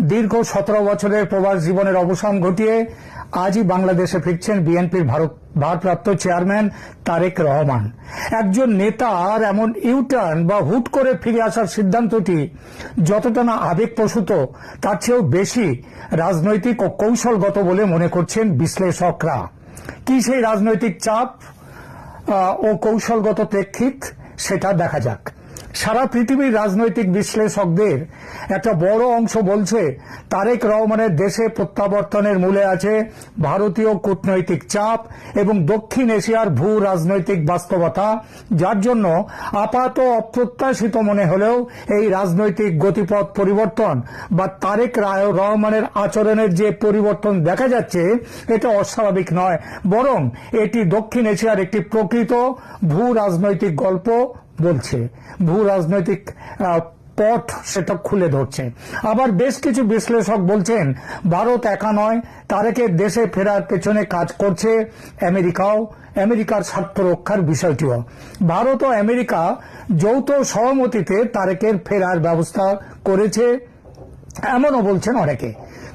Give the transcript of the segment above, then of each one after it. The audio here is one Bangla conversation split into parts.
দীর্ঘ সতেরো বছরের প্রবাস জীবনের অবসান ঘটিয়ে আজই বাংলাদেশে ফিরছেন বিএনপির ভারত ভারপ্রাপ্ত চেয়ারম্যান তারেক রহমান। একজন নেতার এমন ইউটার্ন বা হুট করে ফিরে আসার সিদ্ধান্তটি যতটা না আবেগপ্রসূত, তার চেয়েও বেশি রাজনৈতিক ও কৌশলগত বলে মনে করছেন বিশ্লেষকরা। কি সেই রাজনৈতিক চাপ ও কৌশলগত প্রেক্ষিত, সেটা দেখা যাক। সারা পৃথিবীর রাজনৈতিক বিশ্লেষকদের একটা বড় অংশ বলছে, তারেক রহমানের দেশে প্রত্যাবর্তনের মূলে আছে ভারতীয় কূটনৈতিক চাপ এবং দক্ষিণ এশিয়ার ভূ রাজনৈতিক বাস্তবতা, যার জন্য আপাত অপ্রত্যাশিত মনে হলেও এই রাজনৈতিক গতিপথ পরিবর্তন বা তারেক রায় রহমানের আচরণের যে পরিবর্তন দেখা যাচ্ছে, এটা অস্বাভাবিক নয়। বরং এটি দক্ষিণ এশিয়ার একটি প্রকৃত ভূ রাজনৈতিক গল্প বলছে। ভূ রাজনৈতিক পথ সেটা খুলে ধরছে। আবার বেশ কিছু বিশ্লেষক বলছেন, ভারত একা নয়, তারেকের দেশে ফেরার পেছনে কাজ করছে আমেরিকাও, আমেরিকার স্বার্থ রক্ষার বিষয়টিও। ভারত ও আমেরিকা যৌথ সহমতিতে তারেকের ফেরার ব্যবস্থা করেছে, এমনও বলছেন অনেকে।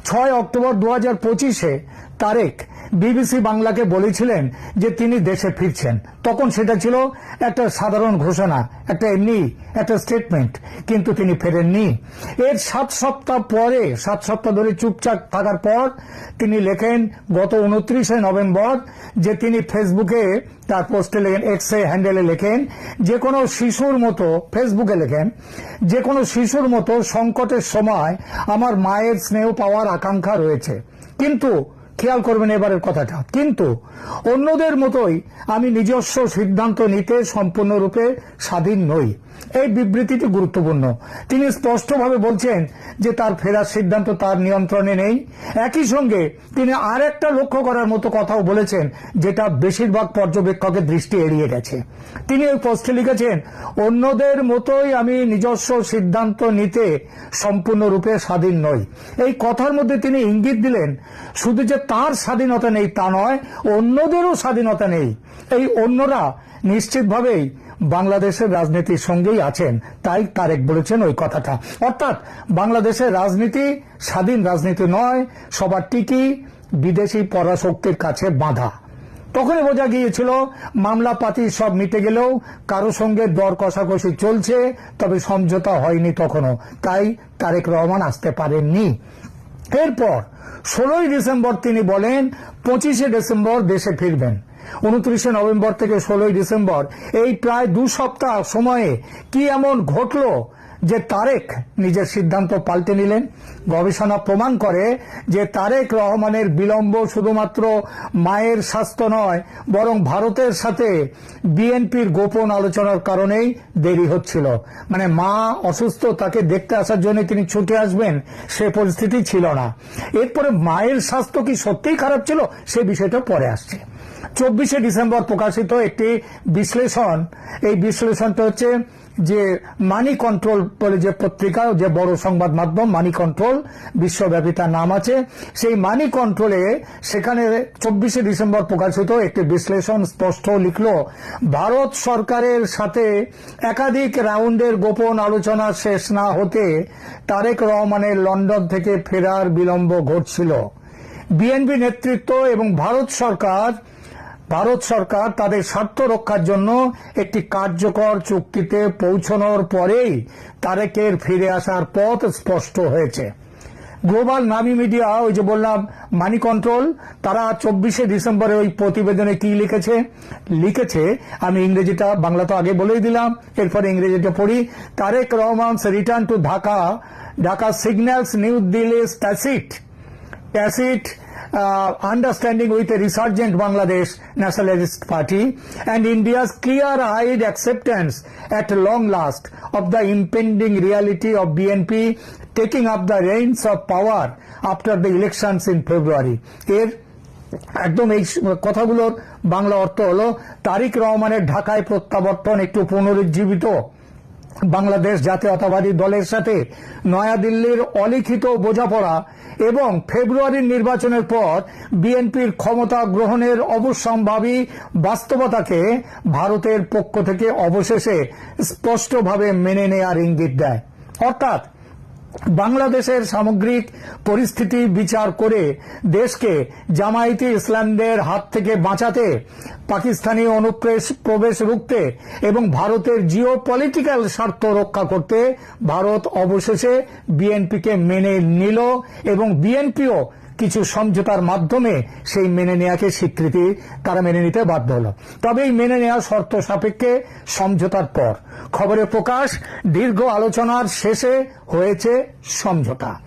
ছয় অক্টোবর দু হাজার পঁচিশে তারেক বিবিসি বাংলাকে বলেছিলেন যে তিনি দেশে ফিরছেন। তখন সেটা ছিল একটা সাধারণ ঘোষণা, একটা এমনি, একটা স্টেটমেন্ট কিন্তু তিনি ফেরেননি। এর সাত সপ্তাহ পরে, সাত সপ্তাহ ধরে চুপচাপ থাকার পর তিনি লেখেন গত উনত্রিশে নভেম্বর যে তিনি ফেসবুকে, তার পোস্টে লেখেন এক্স এক্সে হ্যান্ডেলে লেখেন, যে কোনো শিশুর মতো, ফেসবুকে লেখেন, যে কোনো শিশুর মতো সংকটের সময় আমার মায়ের স্নেহ পাওয়ার আকাঙ্ক্ষা রয়েছে। কিন্তু খেয়াল করবেন এবারের কথাটা। কিন্তু অন্যদের মতোই আমি নিজস্ব সিদ্ধান্ত নিতে সম্পূর্ণরূপে স্বাধীন নই। এই বিবৃতিটি গুরুত্বপূর্ণ। তিনি স্পষ্টভাবে বলছেন যে তার ফেরার সিদ্ধান্ত তার নিয়ন্ত্রণে নেই। একই সঙ্গে তিনি আর একটা লক্ষ্য করার মতো কথাও বলেছেন, যেটা বেশিরভাগ পর্যবেক্ষকের দৃষ্টি এড়িয়ে গেছে। তিনি ওই পোস্টে লিখেছেন, অন্যদের মতোই আমি নিজস্ব সিদ্ধান্ত নিতে সম্পূর্ণরূপে স্বাধীন নই। এই কথার মধ্যে তিনি ইঙ্গিত দিলেন, শুধু যে তার স্বাধীনতা নেই তা নয়, অন্যদেরও স্বাধীনতা নেই। এই অন্যরা নিশ্চিতভাবেই বাংলাদেশের রাজনীতির সঙ্গেই আছেন, তাই তারেক বলেছেন ওই কথাটা। অর্থাৎ বাংলাদেশের রাজনীতি স্বাধীন রাজনীতি নয়, সবার টিকি বিদেশি পরাশক্তির কাছে বাঁধা। তখনই বোঝা গিয়েছিল মামলা পাতি সব মিটে গেলেও কারও সঙ্গে দর কষাকষি চলছে, তবে সমঝোতা হয়নি তখনও। তাই তারেক রহমান আসতে পারেননি। এরপর ষোলোই ডিসেম্বর তিনি বলেন পঁচিশে ডিসেম্বর দেশে ফিরবেন। উনত্রিশে নভেম্বর থেকে ষোলোই ডিসেম্বর। এই প্রায় দু সপ্তাহ সময়ে কি এমন ঘটলো যে তারেক নিজের সিদ্ধান্ত পাল্টে নিলেন? গবেষণা প্রমাণ করে যে তারেক রহমানের বিলম্ব শুধুমাত্র মায়ের স্বাস্থ্য নয়, বরং ভারতের সাথে বিএনপির গোপন আলোচনার কারণেই দেরি হচ্ছিল। মানে মা অসুস্থ, তাকে দেখতে আসার জন্য তিনি ছুটে আসবেন, সে পরিস্থিতি ছিল না। এরপরে মায়ের স্বাস্থ্য কি সত্যিই খারাপ ছিল, সে বিষয়টা পরে আসছে। চব্বিশে ডিসেম্বর প্রকাশিত একটি বিশ্লেষণ। এই বিশ্লেষণটা হচ্ছে যে মানি কন্ট্রোল বলে যে পত্রিকা যে বড় সংবাদ মাধ্যম মানি কন্ট্রোল, বিশ্বব্যাপী তার নাম আছে। সেই মানি কন্ট্রোলে সেখানে চব্বিশে ডিসেম্বর প্রকাশিত একটি বিশ্লেষণ স্পষ্ট লিখল, ভারত সরকারের সাথে একাধিক রাউন্ডের গোপন আলোচনা শেষ না হতে তারেক রহমানের লন্ডন থেকে ফেরার বিলম্ব ঘটছিল। বিএনপি নেতৃত্ব এবং ভারত সরকার ভারত সরকার তাদের স্বার্থ রক্ষার জন্য একটি কার্যকর চুক্তিতে পৌঁছানোর পরেই তারেকের ফিরে আসার পথ স্পষ্ট হয়েছে। গ্লোবাল নামি মিডিয়া ওই যে বললাম মানি কন্ট্রোল তারা চব্বিশে ডিসেম্বরে ওই প্রতিবেদনে কি লিখেছে? লিখেছে আমি ইংরেজিটা বাংলা তো আগে বলেই দিলাম এরপরে ইংরেজিটা পড়ি Tarique Rahman's return to Dhaka Dhaka signals new Delhi tacit tacit uh, understanding with a resurgent Bangladesh nationalist party and India's clear eyed acceptance at long last of the impending reality of BNP taking up the range of power after the elections in February এর একদম এই কথাগুলোর বাংলা অর্থ হল, তারিক রহমানের ঢাকায় প্রত্যাবর্তন একটু পুনরুজ্জীবিত। বাংলাদেশ জাতীয়তাবাদী দলের সাথে নয়াদিল্লির অলিখিত বোঝাপড়া এবং ফেব্রুয়ারির নির্বাচনের পর বিএনপির ক্ষমতা গ্রহণের অবশ্যম্ভাবী বাস্তবতাকে ভারতের পক্ষ থেকে অবশেষে স্পষ্টভাবে মেনে নেয়ার ইঙ্গিত দেয়। অর্থাৎ বাংলাদেশের সামগ্রিক পরিস্থিতি বিচার করে দেশকে জামায়াতি ইসলামদের হাত থেকে বাঁচাতে পাকিস্তানি অনুপ্রেশ প্রবেশ রুখতে এবং ভারতের জিও পলিটিক্যাল স্বার্থ রক্ষা করতে ভারত অবশেষে বিএনপিকে মেনে নিল এবং বিএনপিও কিছু সমঝোতার মাধ্যমে সেই মেনে নেয়াকে স্বীকৃতি তারা মেনে নিতে বাধ্য হলো। তবে এই মেনে নেওয়া শর্ত সাপেক্ষে সমঝোতার পর। খবরে প্রকাশ, দীর্ঘ আলোচনার শেষে হয়েছে সমঝোতা।